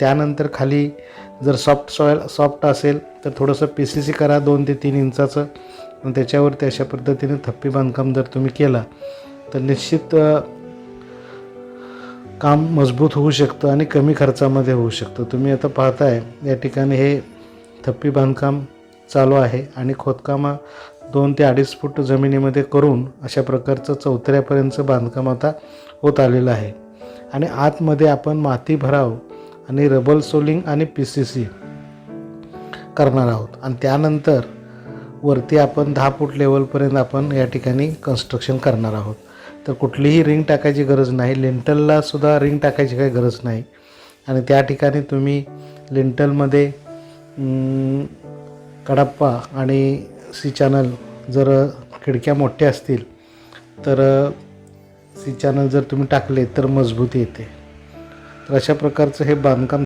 त्यानंतर खाली जर सॉफ्ट सॉईल सॉफ्ट असेल तर थोडंसं पी सी सी करा दोन ते तीन इंचाचं. आणि त्याच्यावरती अशा पद्धतीने थप्पी बांधकाम जर तुम्ही केला तर निश्चित काम मजबूत होऊ शकतं आणि कमी खर्चामध्ये होऊ शकतं. तुम्ही आता पाहताय या ठिकाणी हे थप्पी बांधकाम चालू आहे आणि खोदकामा दोन ते अडीच फूट जमिनीमध्ये करून अशा प्रकारचं चौथऱ्यापर्यंतचं बांधकाम आता होत आलेलं आहे. आणि आतमध्ये आपण माती भराव आणि रबल सोलिंग आणि पी सी सी करणार आहोत. आणि त्यानंतर वरती आपण दहा फूट लेवलपर्यंत आपण या ठिकाणी कन्स्ट्रक्शन करणार आहोत. तर कुठलीही रिंग टाकायची गरज नाही. लिंटलला सुद्धा रिंग टाकायची काही गरज नाही. आणि त्या ठिकाणी तुम्ही लिंटलमध्ये कडाप्पा आणि सी चॅनल जर खिडक्या मोठ्या असतील तर सी चॅनल जर तुम्ही टाकले तर मजबूती येते. तर अशा प्रकारचं हे बांधकाम